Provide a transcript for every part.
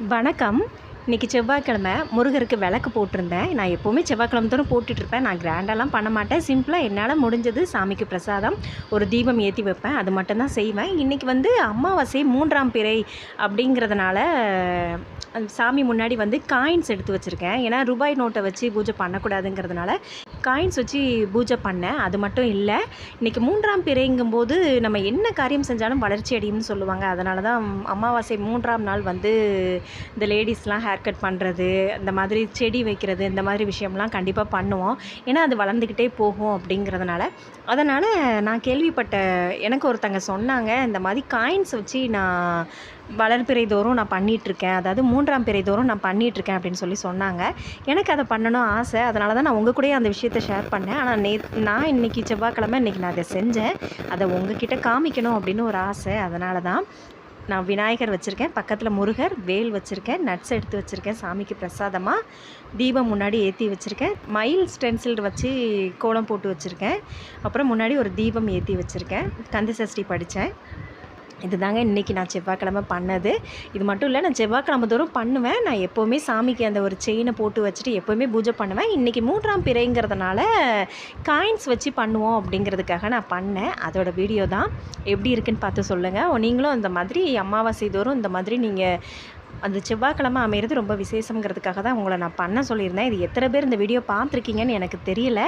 வணக்கம். இன்றைக்கி செவ்வாய்க்கிழமை முருகருக்கு விளக்கு போட்டிருந்தேன். நான் எப்போவுமே செவ்வாய்க்கிழமை தோறும் போட்டுட்ருப்பேன் நான் கிராண்டெல்லாம் பண்ண மாட்டேன். சிம்பிளாக என்னால் முடிஞ்சது சாமிக்கு பிரசாதம் ஒரு தீபம் ஏற்றி வைப்பேன். அது மட்டும்தான் செய்வேன். இன்றைக்கி வந்து அமாவாசை மூன்றாம் பிறை அப்படிங்கிறதுனால அந்த சாமி முன்னாடி வந்து காயின்ஸ் எடுத்து வச்சுருக்கேன். ஏன்னா ரூபாய் நோட்டை வச்சு பூஜை பண்ணக்கூடாதுங்கிறதுனால காயின்ஸ் வச்சு பூஜை பண்ணேன். அது மட்டும் இல்லை இன்றைக்கி மூன்றாம் பிறைங்கும்போது நம்ம என்ன காரியம் செஞ்சாலும் வளர்ச்சி அடையும்னு சொல்லுவாங்க. அதனால தான் அமாவாசை மூன்றாம் நாள் வந்து இந்த லேடிஸ்லாம் ஹேர் கட் பண்ணுறது இந்த மாதிரி செடி வைக்கிறது இந்த மாதிரி விஷயம்லாம் கண்டிப்பாக பண்ணுவோம். ஏன்னா அது வளர்ந்துக்கிட்டே போகும் அப்படிங்கிறதுனால. அதனால் நான் கேள்விப்பட்ட எனக்கு ஒருத்தங்க சொன்னாங்க இந்த மாதிரி காயின்ஸ் வச்சு நான் வளர்பிறை தோறும் நான் பண்ணிகிட்ருக்கேன் அதாவது மூன்றாம் பிறை தோறும் நான் பண்ணிகிட்ருக்கேன் அப்படின்னு சொல்லி சொன்னாங்க. எனக்கு அதை பண்ணணும் ஆசை. அதனால தான் நான் உங்கள் கூட அந்த விஷயத்தை ஷேர் பண்ணேன். ஆனால் நே நான் இன்றைக்கி செவ்வாய்க்கிழமை இன்றைக்கி நான் அதை செஞ்சேன். அதை உங்ககிட்ட காமிக்கணும் அப்படின்னு ஒரு ஆசை. அதனால தான் நான் விநாயகர் வச்சுருக்கேன். பக்கத்தில் முருகர் வேல் வச்சுருக்கேன் நட்ஸ் எடுத்து வச்சுருக்கேன் சாமிக்கு பிரசாதமாக தீபம் முன்னாடி ஏற்றி வச்சுருக்கேன். மயில் ஸ்டென்சில் வச்சு கோலம் போட்டு வச்சுருக்கேன். அப்புறம் முன்னாடி ஒரு தீபம் ஏற்றி வச்சுருக்கேன். கந்த சஷ்டி படித்தேன் இதுதாங்க இன்றைக்கி நான் செவ்வாய்க்கிழமை பண்ணது. இது மட்டும் இல்லை நான் செவ்வாய்க்கிழமை தோறும் பண்ணுவேன். நான் எப்போவுமே சாமிக்கு அந்த ஒரு செயினை போட்டு வச்சுட்டு எப்போவுமே பூஜை பண்ணுவேன். இன்றைக்கி மூன்றாம் பிறைங்கிறதுனால காயின்ஸ் வச்சு பண்ணுவோம் அப்படிங்கிறதுக்காக நான் பண்ணேன். அதோட வீடியோ தான். எப்படி இருக்குன்னு பார்த்து சொல்லுங்கள் நீங்களும் இந்த மாதிரி அமாவாசை தோறும் இந்த மாதிரி நீங்கள் அந்த செவ்வாய்க்கிழமை அமையிறது ரொம்ப விசேஷங்கிறதுக்காக தான் உங்களை நான் பண்ண சொல்லியிருந்தேன். இது எத்தனை பேர் இந்த வீடியோ பார்த்துருக்கீங்கன்னு எனக்கு தெரியல.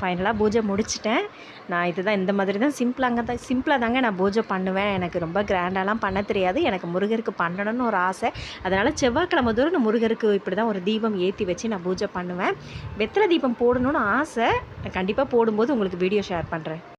ஃபைனலாக பூஜை முடிச்சிட்டேன். நான் இதுதான் இந்த மாதிரி தான் சிம்பிளாங்க தான் சிம்பிளாக தாங்க நான் பூஜை பண்ணுவேன். எனக்கு ரொம்ப கிராண்டாலாம் பண்ண தெரியாது. எனக்கு முருகருக்கு பண்ணணும்னு ஒரு ஆசை. அதனால் செவ்வாய்க்கிழமை தூரம் நான் முருகருக்கு இப்படி தான் ஒரு தீபம் ஏற்றி வச்சு நான் பூஜை பண்ணுவேன். வெத்தலை தீபம் போடணும்னு ஆசை. கண்டிப்பாக போடும்போது உங்களுக்கு வீடியோ ஷேர் பண்ணுறேன்